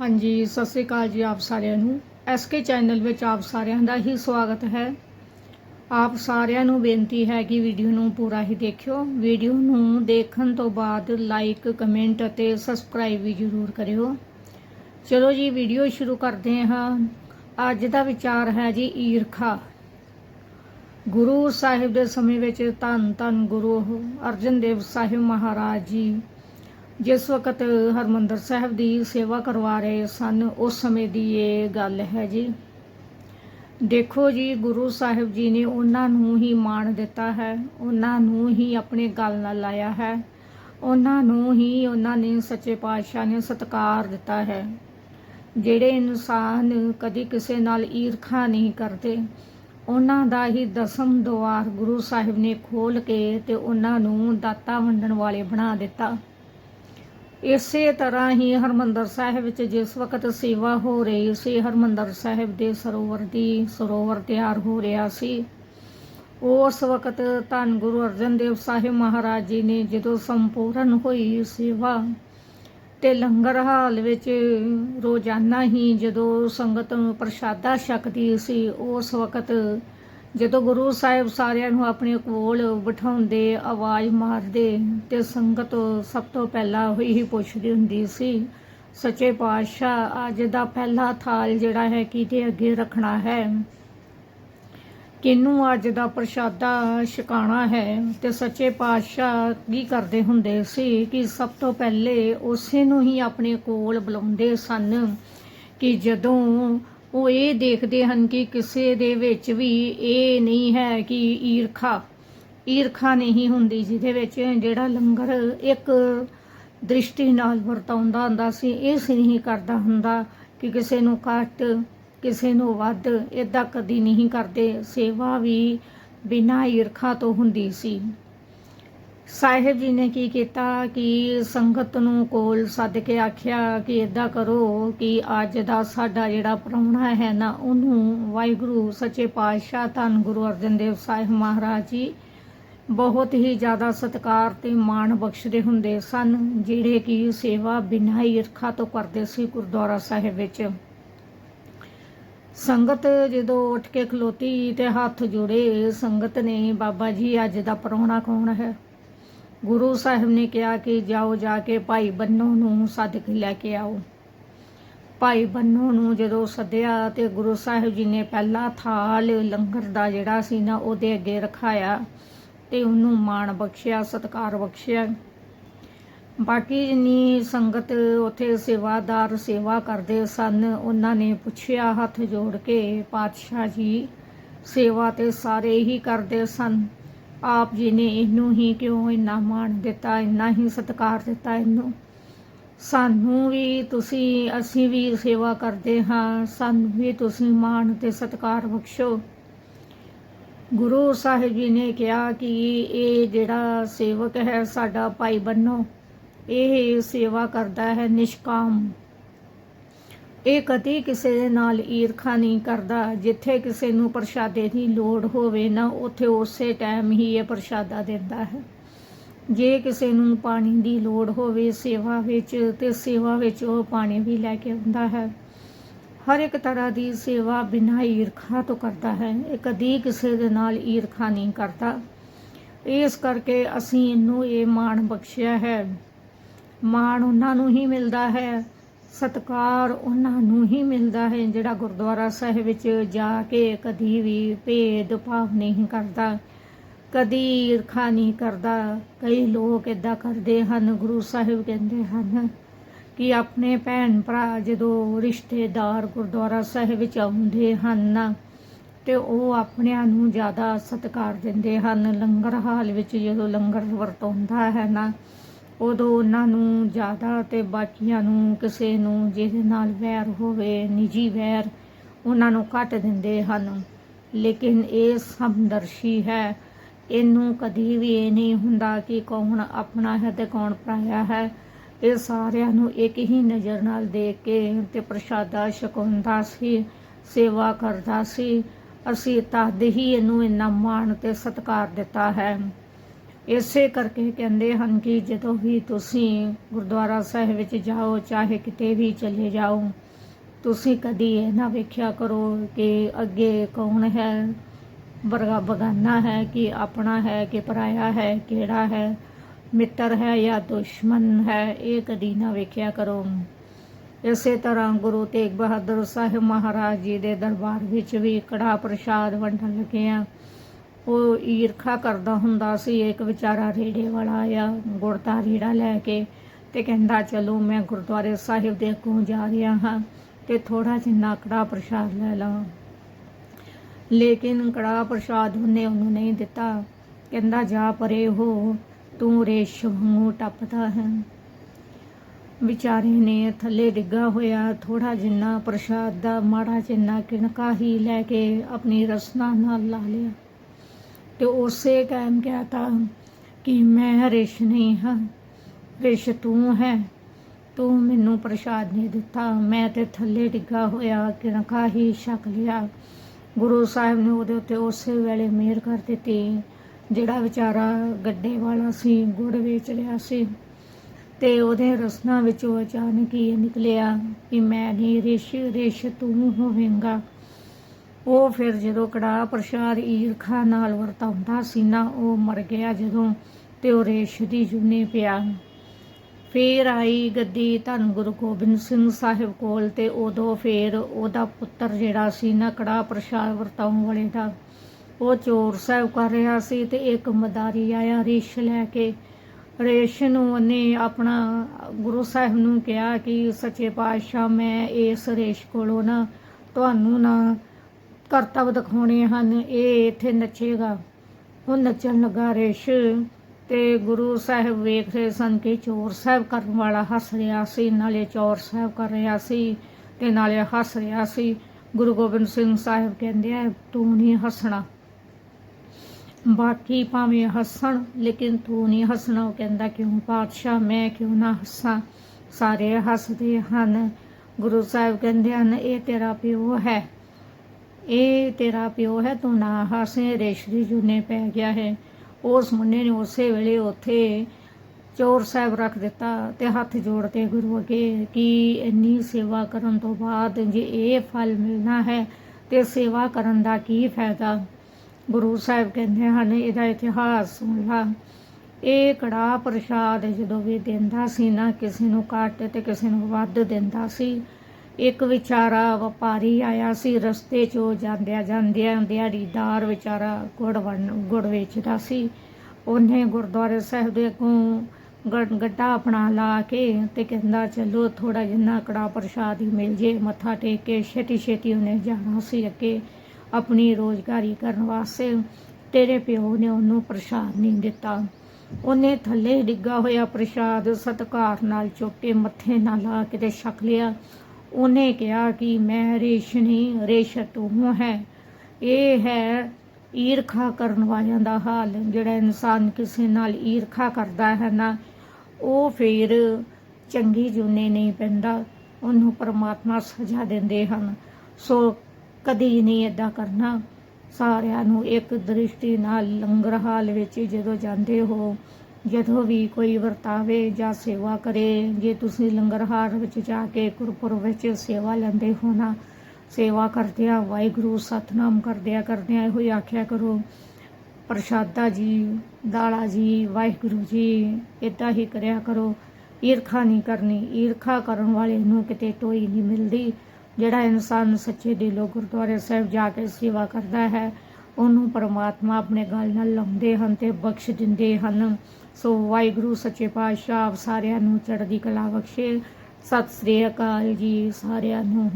ਹਾਂਜੀ, ਸਤਿ ਸ੍ਰੀ ਅਕਾਲ ਜੀ ਆਪ ਸਾਰਿਆਂ ਨੂੰ। ਐਸਕੇ ਚੈਨਲ ਵਿੱਚ ਆਪ ਸਾਰਿਆਂ ਦਾ ਹੀ ਸਵਾਗਤ ਹੈ। ਆਪ ਸਾਰਿਆਂ ਨੂੰ ਬੇਨਤੀ ਹੈ ਕਿ ਵੀਡੀਓ ਨੂੰ ਪੂਰਾ ਹੀ ਦੇਖਿਓ। ਵੀਡੀਓ ਨੂੰ ਦੇਖਣ ਤੋਂ ਬਾਅਦ ਲਾਈਕ ਕਮੈਂਟ ਅਤੇ ਸਬਸਕ੍ਰਾਈਬ ਵੀ ਜ਼ਰੂਰ ਕਰਿਓ। ਚਲੋ ਜੀ, ਵੀਡੀਓ ਸ਼ੁਰੂ ਕਰਦੇ ਹਾਂ। ਅੱਜ ਦਾ ਵਿਚਾਰ ਹੈ ਜੀ ਈਰਖਾ। ਗੁਰੂ ਸਾਹਿਬ ਦੇ ਸਮੇਂ ਵਿੱਚ ਧੰਨ ਧੰਨ ਗੁਰੂ ਅਰਜਨ ਦੇਵ ਸਾਹਿਬ ਮਹਾਰਾਜ ਜੀ ਜਿਸ ਵਕਤ ਹਰਮੰਦਰ ਸਾਹਿਬ ਦੀ ਸੇਵਾ ਕਰਵਾ ਰਹੇ ਸਨ, ਉਸ ਸਮੇਂ ਦੀ ਇਹ ਗੱਲ ਹੈ ਜੀ। ਦੇਖੋ ਜੀ, ਗੁਰੂ ਸਾਹਿਬ ਜੀ ਨੇ ਉਹਨਾਂ ਨੂੰ ਹੀ ਮਾਣ ਦਿੱਤਾ ਹੈ, ਉਹਨਾਂ ਨੂੰ ਹੀ ਆਪਣੇ ਗੱਲ ਨਾਲ ਲਾਇਆ ਹੈ, ਉਹਨਾਂ ਨੂੰ ਹੀ ਉਹਨਾਂ ਨੇ ਸੱਚੇ ਪਾਤਸ਼ਾਹ ਨੇ ਸਤਕਾਰ ਦਿੱਤਾ ਹੈ। ਜਿਹੜੇ ਇਨਸਾਨ ਕਦੀ ਕਿਸੇ ਨਾਲ ਈਰਖਾ ਨਹੀਂ ਕਰਦੇ, ਉਹਨਾਂ ਦਾ ਹੀ ਦਸਮ ਦੁਆਰ ਗੁਰੂ ਸਾਹਿਬ ਨੇ ਖੋਲ ਕੇ ਤੇ ਉਹਨਾਂ ਨੂੰ ਦਾਤਾ ਵੰਡਣ ਵਾਲੇ ਬਣਾ ਦਿੱਤਾ। ਇਸੇ ਤਰ੍ਹਾਂ ਹੀ ਹਰਮੰਦਰ ਸਾਹਿਬ ਵਿੱਚ ਜਿਸ ਵਕਤ ਸੇਵਾ ਹੋ ਰਹੀ ਸੀ, ਹਰਮੰਦਰ ਸਾਹਿਬ ਦੇ ਸਰੋਵਰ ਦੀ ਸਰੋਵਰ ਤਿਆਰ ਹੋ ਰਿਹਾ ਸੀ। ਉਸ ਵਕਤ ਧੰਨ ਗੁਰੂ ਅਰਜਨ ਦੇਵ ਸਾਹਿਬ ਮਹਾਰਾਜ ਜੀ ਨੇ ਜਦੋਂ ਸੰਪੂਰਨ ਹੋਈ ਸੇਵਾ ਤੇ ਲੰਗਰ ਹਾਲ ਵਿੱਚ ਰੋਜ਼ਾਨਾ ਹੀ ਜਦੋਂ ਸੰਗਤ ਨੂੰ ਪ੍ਰਸ਼ਾਦਾ ਛਕਦੀ ਸੀ, ਉਸ ਵਕਤ ਜਦੋਂ ਗੁਰੂ ਸਾਹਿਬ ਸਾਰਿਆਂ ਨੂੰ ਆਪਣੇ ਕੋਲ ਬਿਠਾਉਂਦੇ, ਆਵਾਜ਼ ਮਾਰਦੇ ਤੇ ਸੰਗਤ ਸਭ ਤੋਂ ਪਹਿਲਾਂ ਉਹੀ ਹੀ ਪੁੱਛਦੀ ਹੁੰਦੀ ਸੀ, ਸੱਚੇ ਪਾਤਸ਼ਾਹ, ਅੱਜ ਦਾ ਪਹਿਲਾ ਥਾਲ ਜਿਹੜਾ ਹੈ ਕਿਹਦੇ ਅੱਗੇ ਰੱਖਣਾ ਹੈ? ਕਿਹਨੂੰ ਅੱਜ ਦਾ ਪ੍ਰਸ਼ਾਦਾ ਛਕਾਣਾ ਹੈ? ਤੇ ਸੱਚੇ ਪਾਤਸ਼ਾਹ ਕੀ ਕਰਦੇ ਹੁੰਦੇ ਸੀ ਕਿ ਸਭ ਤੋਂ ਪਹਿਲੇ ਉਸੇ ਨੂੰ ਹੀ ਆਪਣੇ ਕੋਲ ਬੁਲਾਉਂਦੇ ਸਨ ਕਿ ਜਦੋਂ ਉਹ ਇਹ ਦੇਖਦੇ ਹਨ ਕਿ ਕਿਸੇ ਦੇ ਵਿੱਚ ਵੀ ਇਹ ਨਹੀਂ ਹੈ ਕਿ ਈਰਖਾ। ਈਰਖਾ ਨਹੀਂ ਹੁੰਦੀ, ਜਿਹਦੇ ਵਿੱਚ ਜਿਹੜਾ ਲੰਗਰ ਇੱਕ ਦ੍ਰਿਸ਼ਟੀ ਨਾਲ ਵਰਤਾਉਂਦਾ ਹੁੰਦਾ ਸੀ ਇਸ ਨਹੀਂ ਕਰਦਾ ਹੁੰਦਾ ਕਿ ਕਿਸੇ ਨੂੰ ਘੱਟ, ਕਿਸੇ ਨੂੰ ਵੱਧ ਇਦਾਂ ਕਦੀ ਨਹੀਂ ਕਰਦੇ। ਸੇਵਾ ਵੀ ਬਿਨਾਂ ਈਰਖਾ ਤੋਂ ਹੁੰਦੀ ਸੀ। ਸਾਹਿਬ ਜੀ ਨੇ ਕੀ ਕੀਤਾ ਕਿ ਸੰਗਤ ਨੂੰ ਕੋਲ ਸੱਦ ਕੇ ਆਖਿਆ ਕਿ ਇਦਾਂ ਕਰੋ ਕਿ ਅੱਜ ਦਾ ਸਾਡਾ ਜਿਹੜਾ ਪ੍ਰਾਹੁਣਾ ਹੈ ਨਾ, ਉਹਨੂੰ ਵਾਹਿਗੁਰੂ, ਸੱਚੇ ਪਾਤਸ਼ਾਹ, ਧੰਨ ਗੁਰੂ ਅਰਜਨ ਦੇਵ ਸਾਹਿਬ ਮਹਾਰਾਜ ਜੀ ਬਹੁਤ ਹੀ ਜ਼ਿਆਦਾ ਸਤਿਕਾਰ ਤੇ ਮਾਣ ਬਖਸ਼ਦੇ ਹੁੰਦੇ ਸਨ, ਜਿਹੜੇ ਕਿ ਸੇਵਾ ਬਿਨਾਂ ਹੀ ਈਰਖਾ ਤੋਂ ਕਰਦੇ ਸੀ ਗੁਰਦੁਆਰਾ ਸਾਹਿਬ ਵਿੱਚ। ਸੰਗਤ ਜਦੋਂ ਉੱਠ ਕੇ ਖਲੋਤੀ ਤੇ ਹੱਥ ਜੋੜੇ, ਸੰਗਤ ਨੇ, ਬਾਬਾ ਜੀ, ਅੱਜ ਦਾ ਪ੍ਰਾਹੁਣਾ ਕੌਣ ਹੈ? ਗੁਰੂ ਸਾਹਿਬ ਨੇ ਕਿਹਾ ਕਿ ਜਾਓ ਜਾ ਕੇ ਭਾਈ ਬੰਨੋ ਨੂੰ ਸੱਦ ਕੇ ਲੈ ਕੇ ਆਓ। ਭਾਈ ਬੰਨੋ ਨੂੰ ਜਦੋਂ ਸੱਦਿਆ ਤੇ ਗੁਰੂ ਸਾਹਿਬ ਜੀ ਨੇ ਪਹਿਲਾ ਥਾਲ ਲੰਗਰ ਦਾ ਜਿਹੜਾ ਸੀ ਨਾ, ਉਹਦੇ ਅੱਗੇ ਰਖਾਇਆ ਤੇ ਉਹਨੂੰ ਮਾਣ ਬਖਸ਼ਿਆ, ਸਤਕਾਰ ਬਖਸ਼ਿਆ। ਬਾਕੀ ਜਿੰਨੀ ਸੰਗਤ ਉੱਥੇ ਸੇਵਾਦਾਰ ਸੇਵਾ ਕਰਦੇ ਸਨ, ਉਹਨਾਂ ਨੇ ਪੁੱਛਿਆ ਹੱਥ ਜੋੜ ਕੇ, ਪਾਤਸ਼ਾਹ ਜੀ, ਸੇਵਾ ਤੇ ਸਾਰੇ ਹੀ ਕਰਦੇ ਸਨ। ਆਪ ਜੀ ਨੇ ਇਹਨੂੰ ਹੀ ਕਿਉਂ ਇੰਨਾ ਮਾਣ ਦਿੱਤਾ, ਇੰਨਾ ਹੀ ਸਤਿਕਾਰ ਦਿੱਤਾ ਇਹਨੂੰ? ਸਾਨੂੰ ਵੀ ਤੁਸੀਂ, ਅਸੀਂ ਵੀ ਸੇਵਾ ਕਰਦੇ ਹਾਂ, ਸਾਨੂੰ ਵੀ ਤੁਸੀਂ ਮਾਣ ਤੇ ਸਤਿਕਾਰ ਬਖਸ਼ੋ। ਗੁਰੂ ਸਾਹਿਬ ਜੀ ਨੇ ਕਿਹਾ ਕਿ ਇਹ ਜਿਹੜਾ ਸੇਵਕ ਹੈ ਸਾਡਾ ਭਾਈ ਬੰਨੋ, ਇਹ ਸੇਵਾ ਕਰਦਾ ਹੈ ਨਿਸ਼ਕਾਮ। ਇਹ ਕਦੀ ਕਿਸੇ ਦੇ ਨਾਲ ਈਰਖਾ ਨਹੀਂ ਕਰਦਾ। ਜਿੱਥੇ ਕਿਸੇ ਨੂੰ ਪ੍ਰਸ਼ਾਦੇ ਦੀ ਲੋੜ ਹੋਵੇ ਨਾ, ਉੱਥੇ ਉਸੇ ਟਾਈਮ ਹੀ ਇਹ ਪ੍ਰਸ਼ਾਦਾ ਦਿੰਦਾ ਹੈ। ਜੇ ਕਿਸੇ ਨੂੰ ਪਾਣੀ ਦੀ ਲੋੜ ਹੋਵੇ ਸੇਵਾ ਵਿੱਚ, ਤੇ ਸੇਵਾ ਵਿੱਚ ਉਹ ਪਾਣੀ ਵੀ ਲੈ ਕੇ ਆਉਂਦਾ ਹੈ। ਹਰ ਇੱਕ ਤਰ੍ਹਾਂ ਦੀ ਸੇਵਾ ਬਿਨਾਂ ਈਰਖਾ ਤੋਂ ਕਰਦਾ ਹੈ। ਇਹ ਕਦੀ ਕਿਸੇ ਦੇ ਨਾਲ ਈਰਖਾ ਨਹੀਂ ਕਰਦਾ। ਇਸ ਕਰਕੇ ਅਸੀਂ ਇਹਨੂੰ ਇਹ ਮਾਣ ਬਖਸ਼ਿਆ ਹੈ। ਮਾਣ ਉਹਨਾਂ ਨੂੰ ਹੀ ਮਿਲਦਾ ਹੈ ਸਤਕਾਰ ਉਹਨਾਂ ਨੂੰ ਹੀ ਮਿਲਦਾ ਹੈ, ਜਿਹੜਾ ਗੁਰਦੁਆਰਾ ਸਾਹਿਬ ਵਿੱਚ ਜਾ ਕੇ ਕਦੀ ਵੀ ਭੇਦ ਭਾਵ ਨਹੀਂ ਕਰਦਾ, ਕਦੀ ਈਰਖਾ ਨਹੀਂ ਕਰਦਾ। ਕਈ ਲੋਕ ਇਦਾਂ ਕਰਦੇ ਹਨ, ਗੁਰੂ ਸਾਹਿਬ ਕਹਿੰਦੇ ਹਨ ਕਿ ਆਪਣੇ ਭੈਣ ਭਰਾ ਜਦੋਂ ਰਿਸ਼ਤੇਦਾਰ ਗੁਰਦੁਆਰਾ ਸਾਹਿਬ ਵਿੱਚ ਆਉਂਦੇ ਹਨ ਤੇ ਉਹ ਆਪਣਿਆਂ ਨੂੰ ਜ਼ਿਆਦਾ ਸਤਿਕਾਰ ਦਿੰਦੇ ਹਨ। ਲੰਗਰ ਹਾਲ ਵਿੱਚ ਜਦੋਂ ਲੰਗਰ ਵਰਤਾਉਂਦਾ ਹੈ ਨਾ ਉਦੋਂ ਉਹਨਾਂ ਨੂੰ ਜ਼ਿਆਦਾ ਤੇ ਬਾਕੀਆਂ ਨੂੰ ਕਿਸੇ ਨੂੰ ਜਿਹਦੇ ਨਾਲ ਵੈਰ ਹੋਵੇ, ਨਿੱਜੀ ਵੈਰ ਉਹਨਾਂ ਨੂੰ ਘੱਟ ਦਿੰਦੇ ਹਨ। ਲੇਕਿਨ ਇਹ ਸਮਦਰਸ਼ੀ ਹੈ। ਇਹਨੂੰ ਕਦੀ ਵੀ ਇਹ ਨਹੀਂ ਹੁੰਦਾ ਕਿ ਕੌਣ ਆਪਣਾ ਹੈ ਤੇ ਕੌਣ ਪਰਾਇਆ ਹੈ। ਇਹ ਸਾਰਿਆਂ ਨੂੰ ਇੱਕ ਹੀ ਨਜ਼ਰ ਨਾਲ ਦੇਖ ਕੇ ਤੇ ਪ੍ਰਸ਼ਾਦਾ ਛਕਾਉਂਦਾ ਸੀ, ਸੇਵਾ ਕਰਦਾ ਸੀ। ਅਸੀਂ ਤਦ ਹੀ ਇਹਨੂੰ ਇੰਨਾ ਮਾਣ ਤੇ ਸਤਿਕਾਰ ਦਿੱਤਾ ਹੈ। ਇਸੇ ਕਰਕੇ ਕਹਿੰਦੇ ਹਨ ਕਿ ਜਦੋਂ ਵੀ ਤੁਸੀਂ ਗੁਰਦੁਆਰਾ ਸਾਹਿਬ ਵਿੱਚ ਜਾਓ, ਚਾਹੇ ਕਿਤੇ ਵੀ ਚਲੇ ਜਾਓ, ਤੁਸੀਂ ਕਦੀ ਇਹ ਨਾ ਵੇਖਿਆ ਕਰੋ ਕਿ ਅੱਗੇ ਕੌਣ ਹੈ, ਵਰਗਾ ਬਗਾਨਾ ਹੈ ਕਿ ਆਪਣਾ ਹੈ, ਕਿ ਪਰਾਇਆ ਹੈ, ਕਿਹੜਾ ਹੈ, ਮਿੱਤਰ ਹੈ ਜਾਂ ਦੁਸ਼ਮਣ ਹੈ, ਇਹ ਕਦੀ ਨਾ ਵੇਖਿਆ ਕਰੋ। ਇਸੇ ਤਰ੍ਹਾਂ ਗੁਰੂ ਤੇਗ ਬਹਾਦਰ ਸਾਹਿਬ ਮਹਾਰਾਜ ਜੀ ਦੇ ਦਰਬਾਰ ਵਿੱਚ ਵੀ ਕੜਾ ਪ੍ਰਸ਼ਾਦ ਵੰਡਣ ਲੱਗੇ ਆ। ਉਹ ਈਰਖਾ ਕਰਦਾ ਹੁੰਦਾ ਸੀ, ਇੱਕ ਵਿਚਾਰਾ ਰੇੜੇ ਵਾਲਾ ਆਇਆ, ਗੁੜ ਦਾ ਰੇੜਾ ਲੈ ਕੇ ਤੇ ਕਹਿੰਦਾ, ਚਲੋ ਮੈਂ ਗੁਰਦੁਆਰੇ ਸਾਹਿਬ ਦੇ ਅੱਗੋਂ ਜਾ ਰਿਹਾ ਹਾਂ ਤੇ ਥੋੜਾ ਜਿਹਾ ਕੜਾ ਪ੍ਰਸ਼ਾਦ ਲੈ ਲਵਾਂ ਲੇਕਿਨ ਕੜਾ ਪ੍ਰਸ਼ਾਦ ਉਹਨੇ ਉਹਨੂੰ ਨਹੀਂ ਦਿੱਤਾ। ਕਹਿੰਦਾ, ਜਾ ਪਰੇ ਹੋ, ਤੂੰ ਰੇਸ਼ ਵਾਂਗੂ ਟੱਪਦਾ ਹੈ। ਵਿਚਾਰੇ ਨੇ ਥੱਲੇ ਡਿੱਗਾ ਹੋਇਆ ਥੋੜਾ ਜਿੰਨਾ ਪ੍ਰਸ਼ਾਦ ਦਾ ਮਾੜਾ ਜਿੰਨਾ ਕਿਣਕਾ ਹੀ ਲੈ ਕੇ ਆਪਣੀ ਰਸਨਾ ਨਾਲ ਲਾ ਲਿਆ। ਤੇ ਉਸੇ ਟਾਈਮ ਕਿਹਾ ਤਾਂ ਕਿ ਮੈਂ ਰਿਸ਼ ਨਹੀਂ ਹਾਂ ਰਿਸ਼ ਤੂੰ ਹੈ, ਤੂੰ ਮੈਨੂੰ ਪ੍ਰਸ਼ਾਦ ਨਹੀਂ ਦਿੱਤਾ। ਮੈਂ ਤੇ ਥੱਲੇ ਡਿੱਗਾ ਹੋਇਆ ਕਿਣਕਾ ਹੀ ਛਕ ਲਿਆ। ਗੁਰੂ ਸਾਹਿਬ ਨੇ ਉਹਦੇ ਉੱਤੇ ਉਸੇ ਵੇਲੇ ਮਿਹਰ ਕਰ ਦਿੱਤੀ, ਜਿਹੜਾ ਵਿਚਾਰਾ ਗੱਡੇ ਵਾਲਾ ਸੀ, ਗੁੜ ਵੇਚ ਰਿਹਾ ਸੀ। ਤੇ ਉਹਦੇ ਰਸਨਾ ਵਿੱਚੋਂ ਅਚਾਨਕ ਹੀ ਨਿਕਲਿਆ ਕਿ ਮੈਂ ਨਹੀਂ ਰਿਸ਼ ਰਿਸ਼ ਤੂੰ ਹੋਵੇਂਗਾ। ਉਹ ਫਿਰ ਜਦੋਂ ਕੜਾ ਪ੍ਰਸ਼ਾਦ ਈਰਖਾ ਨਾਲ ਵਰਤਾਉਂਦਾ ਸੀ ਨਾ, ਉਹ ਮਰ ਗਿਆ ਜਦੋਂ ਤੇ ਉਹ ਰੇਸ਼ ਦੀ ਜੁਨੇ ਪਿਆ। ਫੇਰ ਆਈ ਗੱਦੀ ਧੰਨ ਗੁਰੂ ਗੋਬਿੰਦ ਸਿੰਘ ਸਾਹਿਬ ਕੋਲ ਤੇ ਉਦੋਂ ਫੇਰ ਉਹਦਾ ਪੁੱਤਰ ਜਿਹੜਾ ਸੀ ਨਾ ਕੜਾ ਪ੍ਰਸ਼ਾਦ ਵਰਤਾਉਣ ਵਾਲੇ ਦਾ, ਉਹ ਚੋਰ ਸਾਹਿਬ ਕਰ ਰਿਹਾ ਸੀ ਤੇ ਇੱਕ ਮਦਾਰੀ ਆਇਆ ਰੇਸ਼ ਲੈ ਕੇ। ਰੇਸ਼ ਨੂੰ ਉਹਨੇ ਆਪਣਾ ਗੁਰੂ ਸਾਹਿਬ ਨੂੰ ਕਿਹਾ ਕਿ ਸੱਚੇ ਪਾਤਸ਼ਾਹ, ਮੈਂ ਇਸ ਰੇਸ਼ ਕੋਲੋਂ ਨਾ ਤੁਹਾਨੂੰ ਨਾ ਕਰਤੱਵ ਦਿਖਾਉਣੇ ਹਨ। ਇਹ ਇੱਥੇ ਨੱਚੇਗਾ। ਉਹ ਨੱਚਣ ਲੱਗਾ ਰੇਸ਼ ਤੇ ਗੁਰੂ ਸਾਹਿਬ ਵੇਖ ਰਹੇ ਸਨ ਕਿ ਚੋਰ ਸਾਹਿਬ ਕਰਨ ਵਾਲਾ ਹੱਸ ਰਿਹਾ ਸੀ, ਨਾਲੇ ਚੋਰ ਸਾਹਿਬ ਕਰ ਰਿਹਾ ਸੀ ਤੇ ਨਾਲੇ ਹੱਸ ਰਿਹਾ ਸੀ। ਗੁਰੂ ਗੋਬਿੰਦ ਸਿੰਘ ਸਾਹਿਬ ਕਹਿੰਦੇ ਆ, ਤੂੰ ਨਹੀਂ ਹੱਸਣਾ। ਬਾਕੀ ਭਾਵੇਂ ਹੱਸਣ, ਲੇਕਿਨ ਤੂੰ ਨਹੀਂ ਹੱਸਣਾ। ਉਹ ਕਹਿੰਦਾ, ਕਿਉਂ ਪਾਤਸ਼ਾਹ, ਮੈਂ ਕਿਉਂ ਨਾ ਹੱਸਾਂ? ਸਾਰੇ ਹੱਸਦੇ ਹਨ। ਗੁਰੂ ਸਾਹਿਬ ਕਹਿੰਦੇ ਹਨ, ਇਹ ਤੇਰਾ ਪਿਓ ਹੈ। ਇਹ ਤੇਰਾ ਪਿਓ ਹੈ, ਤੂੰ ਨਾ ਹਾਸੇ ਰੇਸ਼ਰੀ ਜੁਨੇ ਪੈ ਗਿਆ ਹੈ। ਉਸ ਮੁੰਨੇ ਨੇ ਉਸੇ ਵੇਲੇ ਉੱਥੇ ਚੋਰ ਸਾਹਿਬ ਰੱਖ ਦਿੱਤਾ ਤੇ ਹੱਥ ਜੋੜਦੇ ਗੁਰੂ ਅੱਗੇ ਕਿ ਇੰਨੀ ਸੇਵਾ ਕਰਨ ਤੋਂ ਬਾਅਦ ਜੇ ਇਹ ਫਲ ਮਿਲਣਾ ਹੈ ਤੇ ਸੇਵਾ ਕਰਨ ਦਾ ਕੀ ਫਾਇਦਾ? ਗੁਰੂ ਸਾਹਿਬ ਕਹਿੰਦੇ ਹਨ, ਇਹਦਾ ਇਤਿਹਾਸ ਸੁਣ ਲਾ। ਇਹ ਕੜਾ ਪ੍ਰਸ਼ਾਦ ਜਦੋਂ ਵੀ ਦਿੰਦਾ ਸੀ ਨਾ, ਕਿਸੇ ਨੂੰ ਘੱਟ ਤੇ ਕਿਸੇ ਨੂੰ ਵੱਧ ਦਿੰਦਾ ਸੀ। ਇੱਕ ਵਿਚਾਰਾ ਵਪਾਰੀ ਆਇਆ ਸੀ, ਰਸਤੇ 'ਚੋਂ ਜਾਂਦਿਆਂ ਜਾਂਦਿਆਂ ਦਿਹਾੜੀਦਾਰ ਵਿਚਾਰਾ ਗੁੜ ਵੰਡ, ਗੁੜ ਵੇਚਦਾ ਸੀ। ਉਹਨੇ ਗੁਰਦੁਆਰੇ ਸਾਹਿਬ ਦੇ ਅੱਗੋਂ ਗ- ਗੱਡਾ ਆਪਣਾ ਲਾ ਕੇ ਤੇ ਕਹਿੰਦਾ, ਚਲੋ ਥੋੜਾ ਜਿੰਨਾ ਕੜਾ ਪ੍ਰਸ਼ਾਦ ਹੀ ਮਿਲ ਜੇ। ਮੱਥਾ ਟੇਕ ਕੇ ਛੇਤੀ ਛੇਤੀ ਉਹਨੇ ਜਾਣਾ ਸੀ ਅੱਗੇ ਆਪਣੀ ਰੋਜ਼ਗਾਰੀ ਕਰਨ ਵਾਸਤੇ। ਤੇਰੇ ਪਿਓ ਨੇ ਉਹਨੂੰ ਪ੍ਰਸ਼ਾਦ ਨਹੀਂ ਦਿੱਤਾ। ਉਹਨੇ ਥੱਲੇ ਡਿੱਗਾ ਹੋਇਆ ਪ੍ਰਸ਼ਾਦ ਸਤਕਾਰ ਨਾਲ ਚੁੱਕ ਕੇ ਮੱਥੇ ਨਾਲ ਲਾ ਕੇ ਤੇ ਛਕ ਲਿਆ। ਉਹਨੇ ਕਿਹਾ ਕਿ ਮੈਂ ਰੇਸ਼ਨੀ, ਰੇਸ਼ਤ ਹੂੰ ਹੈ। ਇਹ ਹੈ ਈਰਖਾ ਕਰਨ ਵਾਲਿਆਂ ਦਾ ਹਾਲ, ਜਿਹੜਾ ਇਨਸਾਨ ਕਿਸੇ ਨਾਲ ਈਰਖਾ ਕਰਦਾ ਹੈ ਨਾ, ਉਹ ਫਿਰ ਚੰਗੀ ਜੁਨੇ ਨਹੀਂ ਪੈਂਦਾ। ਉਹਨੂੰ ਪਰਮਾਤਮਾ ਸਜ਼ਾ ਦਿੰਦੇ ਹਨ। ਸੋ ਕਦੀ ਨਹੀਂ ਏਦਾਂ ਕਰਨਾ। ਸਾਰਿਆਂ ਨੂੰ ਇੱਕ ਦ੍ਰਿਸ਼ਟੀ ਨਾਲ ਲੰਗਰ ਹਾਲ ਵਿੱਚ ਜਦੋਂ ਜਾਂਦੇ ਹੋ ਜਦੋਂ ਵੀ ਕੋਈ ਵਰਤਾਵੇ ਜਾਂ ਸੇਵਾ ਕਰੇ, ਜੇ ਤੁਸੀਂ ਲੰਗਰ ਹਾਲ ਵਿੱਚ ਜਾ ਕੇ ਗੁਰਪੁਰਬ ਵਿੱਚ ਸੇਵਾ ਲੈਂਦੇ ਹੋ ਨਾ, ਸੇਵਾ ਕਰਦਿਆਂ ਵਾਹਿਗੁਰੂ, ਸਤਨਾਮ ਕਰਦਿਆਂ ਕਰਦਿਆਂ ਇਹੋ ਹੀ ਆਖਿਆ ਕਰੋ, ਪ੍ਰਸ਼ਾਦਾ ਜੀ, ਦਾਲਾ ਜੀ, ਵਾਹਿਗੁਰੂ ਜੀ ਇਦਾਂ ਹੀ ਕਰਿਆ ਕਰੋ। ਈਰਖਾ ਨਹੀਂ ਕਰਨੀ, ਈਰਖਾ ਕਰਨ ਵਾਲੇ ਨੂੰ ਕਿਤੇ ਟੋਈ ਨਹੀਂ ਮਿਲਦੀ। ਜਿਹੜਾ ਇਨਸਾਨ ਸੱਚੇ ਦਿਲੋਂ ਗੁਰਦੁਆਰੇ ਸਾਹਿਬ ਜਾ ਕੇ ਸੇਵਾ ਕਰਦਾ ਹੈ, ਉਹਨੂੰ ਪਰਮਾਤਮਾ ਆਪਣੇ ਗੱਲ ਨਾਲ ਲਾਉਂਦੇ ਹਨ ਤੇ ਬਖਸ਼ ਦਿੰਦੇ ਹਨ। ਸੋ ਵਾਹਿਗੁਰੂ, ਸੱਚੇ ਪਾਤਸ਼ਾਹ ਸਾਰਿਆਂ ਨੂੰ ਚੜ੍ਹਦੀ ਕਲਾ ਬਖਸ਼ੇ। ਸਤਿ ਸ੍ਰੀ ਅਕਾਲ ਜੀ ਸਾਰਿਆਂ ਨੂੰ।